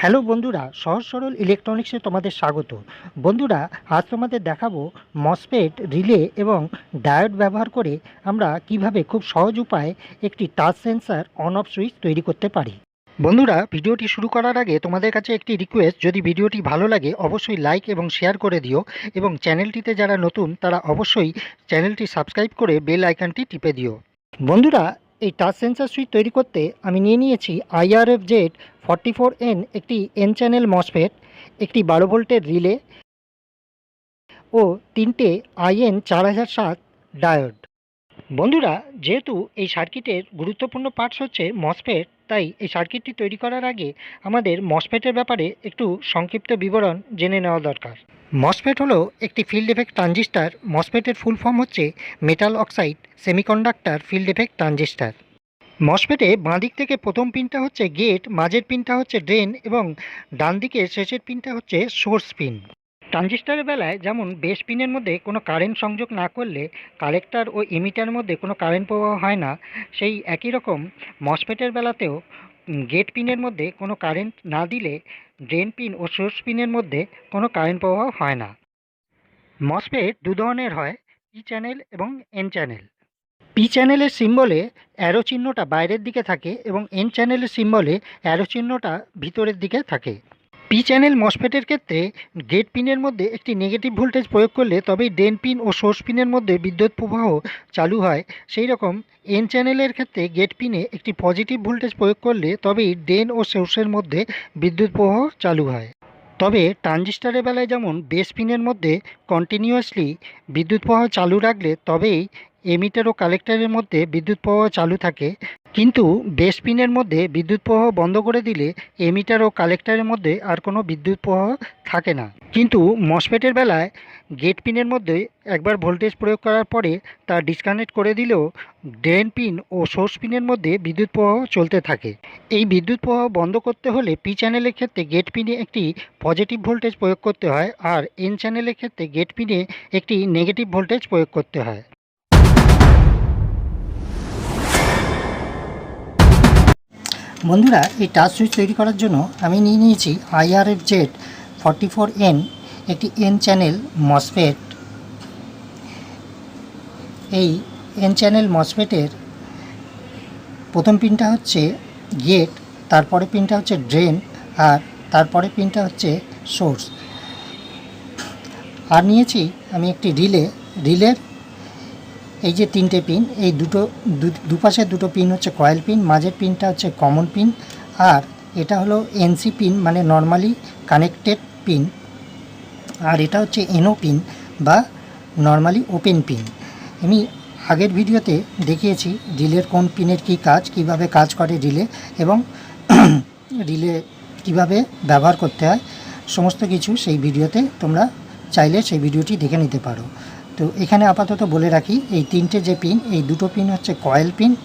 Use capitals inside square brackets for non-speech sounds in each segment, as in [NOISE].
Hello বন্ধুরা, সহজ সরল ইলেকট্রনিক্সে তোমাদের স্বাগত। বন্ধুরা, আজ তোমাদের দেখাবো মসপেট রিলে এবং ডায়োড ব্যবহার করে আমরা কীভাবে খুব সহজ উপায়ে একটি touch sensor on off switch তৈরি করতে পারি। বন্ধুরা, ভিডিওটি শুরু করার আগে তোমাদের কাছে একটি রিকোয়েস্ট যদি ভিডিওটি ভালো লাগে অবশ্যই লাইক এবং শেয়ার করে দিও এবং চ্যানেলটিতে যারা নতুন, তারা অবশ্যই চ্যানেলটি সাবস্ক্রাইব করে বেল আইকনটি টিপে দিও। বন্ধুরা এই টাচ সেন্সার সুইচ তৈরি করতে আমি নিয়ে নিয়েছি IRF Z forty four N একটি এন চ্যানেল মসফেট, একটি বারো ভোল্টের রিলে ও তিনটে আইএন চার হাজার সাত ডায়োড। বন্ধুরা, যেহেতু এই সার্কিটের গুরুত্বপূর্ণ পার্টস হচ্ছে মসফেট তাই এই সার্কিটটি তৈরি করার আগে আমাদের মসফেটের ব্যাপারে একটু সংক্ষিপ্ত বিবরণ জেনে নেওয়া দরকার। মসফেট হলো একটি ফিল্ড এফেক্ট ট্রানজিস্টার মসফেটের ফুল ফর্ম হচ্ছে metal oxide semiconductor field effect transistor মসফেটে বাঁ দিক থেকে প্রথম পিনটা হচ্ছে গেট মাঝের পিনটা হচ্ছে ড্রেন এবং ডান দিকে শেষের পিনটা হচ্ছে সোর্স পিন ট্রানজিস্টারের বেলায় যেমন বেস পিনের মধ্যে কোনো কারেন্ট সংযোগ না করলে কালেক্টর ও ইমিটার মধ্যে কোনো কারেন্ট প্রবাহ হয় না, সেই একই রকম মসফেটের বেলাতেও গেট পিনের মধ্যে কোনো কারেন্ট না দিলে ড্রেন পিন ও সোর্স পিনের মধ্যে কোনো কারেন্ট প্রবাহ হয় না। মসফেট দু ধরনের হয়, পি চ্যানেল এবং এন চ্যানেল। পি চ্যানেলের সিম্বলে অ্যারো চিহ্নটা বাইরের দিকে থাকে এবং এন চ্যানেলের সিম্বলে অ্যারো চিহ্নটা ভিতরের দিকে থাকে। পি চ্যানেল মসফেটের ক্ষেত্রে গেট পিনের মধ্যে একটি নেগেটিভ ভোল্টেজ প্রয়োগ করলে তবেই ড্রেন পিন ও সোর্স পিনের মধ্যে বিদ্যুৎ প্রবাহ চালু হয়। সেই রকম এন চ্যানেলের ক্ষেত্রে গেট পিনে একটি পজিটিভ ভোল্টেজ প্রয়োগ করলে তবেই ড্রেন ও সোর্সের মধ্যে বিদ্যুৎ প্রবাহ চালু হয়। তবে ট্রানজিস্টারের বেলায় যেমন বেস পিনের মধ্যে কন্টিনিউয়াসলি বিদ্যুৎ প্রবাহ চালু রাখলে তবেই এমিটার ও কালেক্টরের মধ্যে বিদ্যুৎ প্রবাহ চালু থাকে। কিন্তু বেস পিনের মধ্যে বিদ্যুৎ প্রবাহ বন্ধ করে দিলে এমিটার ও কালেক্টরের মধ্যে আর কোনো বিদ্যুৎ প্রবাহ থাকে না। কিন্তু মসফেটের বেলায় গেট পিনের মধ্যে একবার ভোল্টেজ প্রয়োগ করার পরে তা ডিসকানেক্ট করে দিলেও ড্রেন পিন ও সোর্স পিনের মধ্যে বিদ্যুৎ প্রবাহ চলতে থাকে। এই বিদ্যুৎ প্রবাহ বন্ধ করতে হলে পি চ্যানেলের ক্ষেত্রে গেট পিনে একটি পজিটিভ ভোল্টেজ প্রয়োগ করতে হয় আর এন চ্যানেলের ক্ষেত্রে গেট পিনে একটি নেগেটিভ ভোল্টেজ প্রয়োগ করতে হয়। বন্ধুরা, এই টাচ সুইচ তৈরি করার জন্য আমি নিয়ে নিয়েছি IRF Z forty four N একটি এন চ্যানেল মসফেট এই এন চ্যানেল মসফেটের প্রথম পিনটা হচ্ছে গেট তারপরে পিনটা হচ্ছে ড্রেন আর তারপরে পিনটা হচ্ছে সোর্স আর নিয়েছি আমি একটি রিলে রিলের এই যে তিনটে পিন এই দুটো দুপাশে দুটো পিন হচ্ছে কয়েল পিন মাঝের পিনটা হচ্ছে কমন পিন আর এটা হলো এনসি পিন মানে নর্মালি কানেক্টেড পিন আর এটা হচ্ছে এনও পিন বা নর্মালি ওপেন পিন। আমি আগের ভিডিওতে দেখিয়েছি রিলের কোন পিনের কি কাজ, কীভাবে কাজ করে রিলে এবং [CLEARS THROAT] রিলে কীভাবে ব্যবহার করতে হয়, সমস্ত কিছু সেই ভিডিওতে তোমরা চাইলে সেই ভিডিওটি দেখে নিতে পারো। তো এখানে আপাতত বলে রাখি, এই তিনটে যে পিন, এই দুটো পিন হচ্ছে কয়েল পিন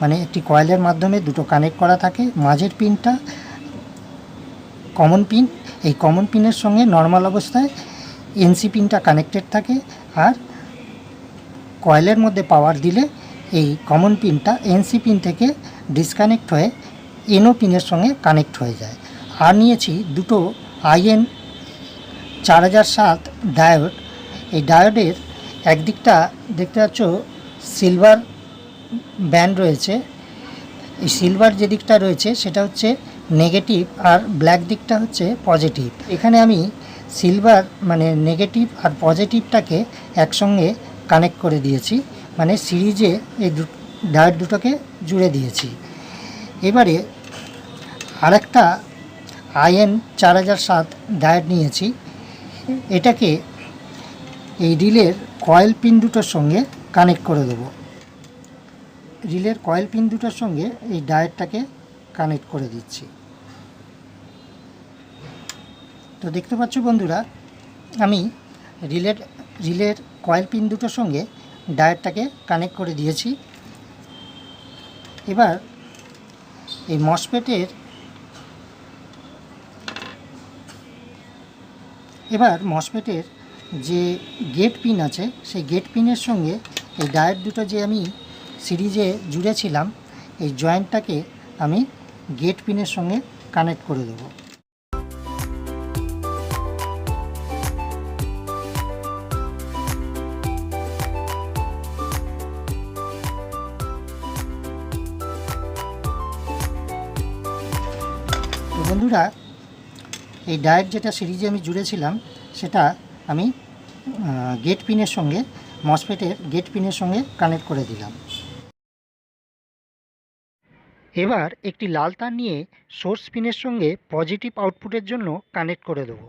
মানে একটি কয়েলের মাধ্যমে দুটো কানেক্ট করা থাকে। মাঝের পিনটা কমন পিন এই কমন পিনের সঙ্গে নর্মাল অবস্থায় এনসি পিনটা কানেক্টেড থাকে আর কয়েলের মধ্যে পাওয়ার দিলে এই কমন পিনটা এনসি পিন থেকে ডিসকানেক্ট হয়ে এনও পিনের সঙ্গে কানেক্ট হয়ে যায়। আর নিয়েছি দুটো আইএন চার হাজার সাত ডায়োড এই ডায়োডের একদিকটা দেখতে পাচ্ছ সিলভার ব্যান্ড রয়েছে। এই সিলভার যে দিকটা রয়েছে সেটা হচ্ছে নেগেটিভ আর ব্ল্যাক দিকটা হচ্ছে পজিটিভ। এখানে আমি সিলভার মানে নেগেটিভ আর পজিটিভটাকে একসঙ্গে কানেক্ট করে দিয়েছি মানে সিরিজে এই দু, ডায়োড দুটোকে জুড়ে দিয়েছি। এবারে আরেকটা আইএন চার হাজার সাত ডায়োড নিয়েছি। এটাকে এই রিলের কয়েল পিন দুটোর সঙ্গে কানেক্ট করে দেবো। রিলের কয়েল পিন দুটোর সঙ্গে এই ডায়েটটাকে কানেক্ট করে দিচ্ছি। তো দেখতে পাচ্ছ বন্ধুরা, আমি রিলের রিলের কয়েল পিন দুটোর সঙ্গে ডায়েটটাকে কানেক্ট করে দিয়েছি। এবার এই মসপেটের, এবার মসপেটের যে গেট পিন আছে, সেই গেট পিনের সঙ্গে এই ডায়েট দুটো যে আমি সিরিজে জুড়েছিলাম, এই জয়েন্টটাকে আমি গেট পিনের সঙ্গে কানেক্ট করে দেবো। বন্ধুরা, এই ডায়েট যেটা সিরিজে আমি জুড়েছিলাম, সেটা আমি গেট পিনের সঙ্গে, মসফেটের গেট পিনের সঙ্গে কানেক্ট করে দিলাম। এবার একটি লাল তার নিয়ে সোর্স পিনের সঙ্গে পজিটিভ আউটপুটের জন্য কানেক্ট করে দেবো।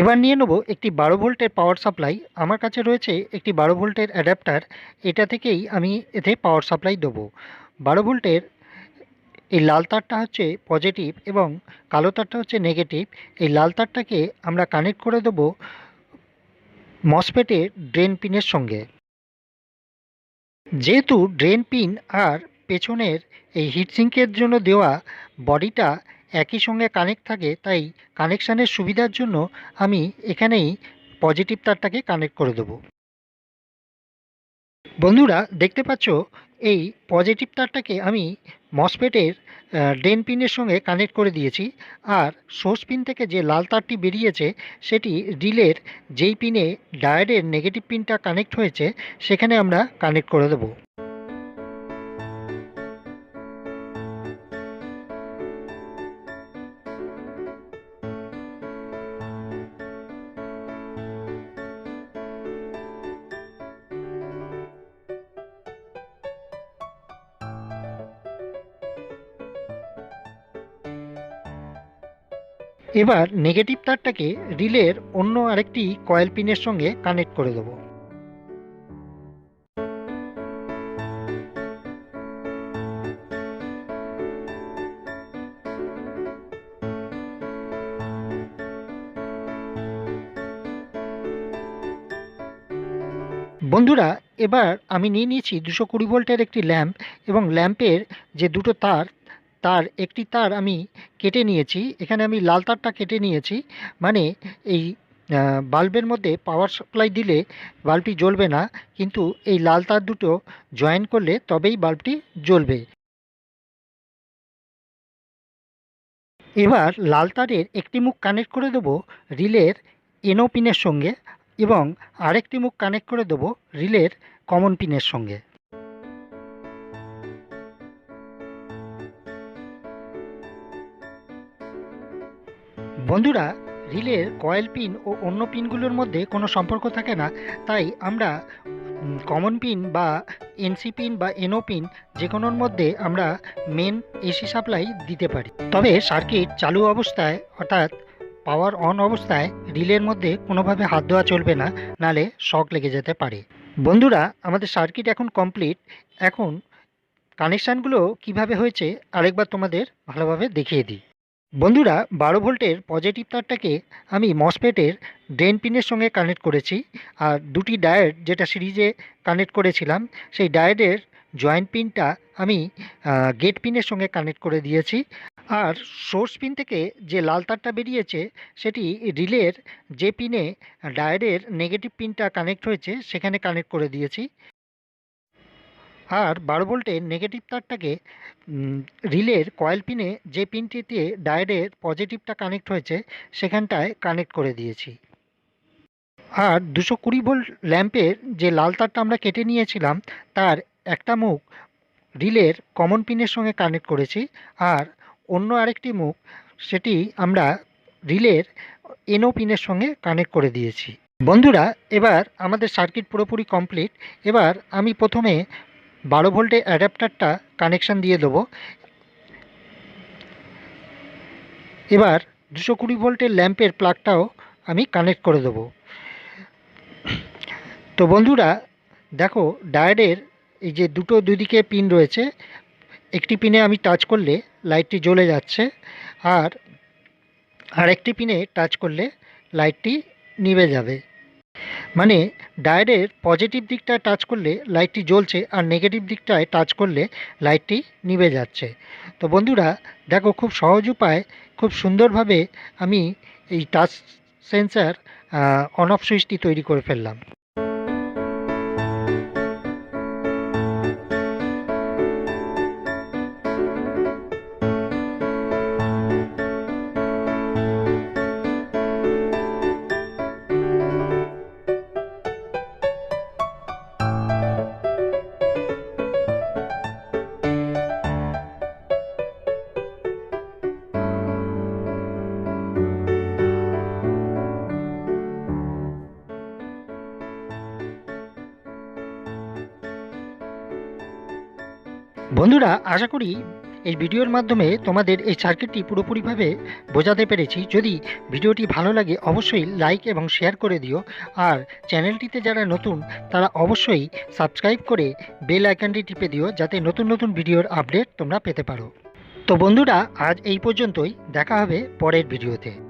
এবার নিয়ে নেব একটি বারো ভোল্টের পাওয়ার সাপ্লাই। আমার কাছে রয়েছে একটি বারো ভোল্টের অ্যাডাপ্টার। এটা থেকেই আমি এতে পাওয়ার সাপ্লাই দেবো। বারো ভোল্টের এই লাল তারটা হচ্ছে পজিটিভ এবং কালো তারটা হচ্ছে নেগেটিভ। এই লাল তারটাকে আমরা কানেক্ট করে দেবো মসপেটের ড্রেন পিনের সঙ্গে। যেহেতু ড্রেন পিন আর পেছনের এই হিটসিঙ্কের জন্য দেওয়া বডিটা একই সঙ্গে কানেক্ট থাকে, তাই কানেকশানের সুবিধার জন্য আমি এখানেই পজিটিভ তারটাকে কানেক্ট করে দেবো। বন্ধুরা, দেখতে পাচ্ছ, এই পজিটিভ তারটাকে আমি মসপেটের ডেন পিনের সঙ্গে কানেক্ট করে দিয়েছি। আর সোর্স পিন থেকে যে লাল তারটি বেরিয়েছে, সেটি রিলের যেই পিনে ডায়োডের নেগেটিভ পিনটা কানেক্ট হয়েছে, সেখানে আমরা কানেক্ট করে দেবো। এবার নেগেটিভ তারটাকে রিলের অন্য আরেকটি কয়েল পিনের সঙ্গে কানেক্ট করে দেবো। বন্ধুরা, এবার আমি নিয়ে নিয়েছি দুশো কুড়ি ভোল্টের একটি ল্যাম্প এবং ল্যাম্পের যে দুটো তার তার, একটি তার আমি কেটে নিয়েছি। এখানে আমি লাল তারটা কেটে নিয়েছি। মানে এই বাল্বের মধ্যে পাওয়ার সাপ্লাই দিলে বাল্বটি জ্বলবে না। কিন্তু এই লাল তার দুটো জয়েন করলে তবেই বাল্বটি জ্বলবে। এবার লাল তারের একটি মুখ কানেক্ট করে দেবো রিলের এনো পিনের সঙ্গে এবং আরেকটি মুখ কানেক্ট করে দেবো রিলের কমন পিনের সঙ্গে। বন্ধুরা, রিলের কয়েল পিন ও অন্য পিনগুলোর মধ্যে কোনো সম্পর্ক থাকে না। তাই আমরা কমন পিন বা এনসি পিন বা এনও পিন যে কোনোর মধ্যে আমরা মেন এসি সাপ্লাই দিতে পারি। তবে সার্কিট চালু অবস্থায় অর্থাৎ পাওয়ার অন অবস্থায় রিলের মধ্যে কোনোভাবে হাত দেওয়া চলবে না, নালে শক লেগে যেতে পারে। বন্ধুরা, আমাদের সার্কিট এখন কমপ্লিট। এখন কানেকশানগুলো কীভাবে হয়েছে, আরেকবার তোমাদের ভালোভাবে দেখিয়ে দিই। বন্ধুরা, বারো ভোল্টের পজিটিভ তারটাকে আমি মসপেটের ড্রেন পিনের সঙ্গে কানেক্ট করেছি। আর দুটি ডায়েট যেটা সিরিজে কানেক্ট করেছিলাম, সেই ডায়েটের জয়েন্ট পিনটা আমি গেট পিনের সঙ্গে কানেক্ট করে দিয়েছি। আর সোর্স পিন থেকে যে লাল তারটা বেরিয়েছে, সেটি রিলের যে পিনে ডায়েটের নেগেটিভ পিনটা কানেক্ট হয়েছে, সেখানে কানেক্ট করে দিয়েছি। আর বারো ভোল্টের নেগেটিভ তারটাকে রিলের কয়েল পিনে যে পিনটিতে ডায়োডের পজিটিভটা কানেক্ট হয়েছে, সেখানটায় কানেক্ট করে দিয়েছি। আর দুশো কুড়ি ভোল্ট ল্যাম্পের যে লাল তারটা আমরা কেটে নিয়েছিলাম, তার একটা মুখ রিলের কমন পিনের সঙ্গে কানেক্ট করেছি, আর অন্য আরেকটি মুখ, সেটি আমরা রিলের এনও পিনের সঙ্গে কানেক্ট করে দিয়েছি। বন্ধুরা, এবার আমাদের সার্কিট পুরোপুরি কমপ্লিট এবার আমি প্রথমে বারো ভোল্টের অ্যাডাপ্টারটা কানেকশান দিয়ে দেবো। এবার দুশো কুড়ি ভোল্টের ল্যাম্পের প্লাগটাও আমি কানেক্ট করে দেবো। তো বন্ধুরা, দেখো, ডায়োডের এই যে দুটো দুদিকে পিন রয়েছে, একটি পিনে আমি টাচ করলে লাইটটি জ্বলে যাচ্ছে, আর আরেকটি পিনে টাচ করলে লাইটটি নিভে যাবে। মানে ডায়োডের পজিটিভ দিকটায় টাচ করলে লাইটটি জ্বলছে আর নেগেটিভ দিকটায় টাচ করলে লাইটটি নিভে যাচ্ছে। তো বন্ধুরা, দেখো খুব সহজ উপায়, খুব সুন্দরভাবে আমি এই টাচ সেন্সার অন অফ সুইচটি তৈরি করে ফেললাম। বন্ধুরা, আশা করি এই ভিডিওর মাধ্যমে তোমাদের এই সার্কিটটি পুরোপুরিভাবে বোঝাতে পেরেছি। যদি ভিডিওটি ভালো লাগে, অবশ্যই লাইক এবং শেয়ার করে দিও। আর চ্যানেলটিতে যারা নতুন, তারা অবশ্যই সাবস্ক্রাইব করে বেল আইকনটি টিপে দিও, যাতে নতুন নতুন ভিডিওর আপডেট তোমরা পেতে পারো। তো বন্ধুরা, আজ এই পর্যন্তই। দেখা হবে পরের ভিডিওতে।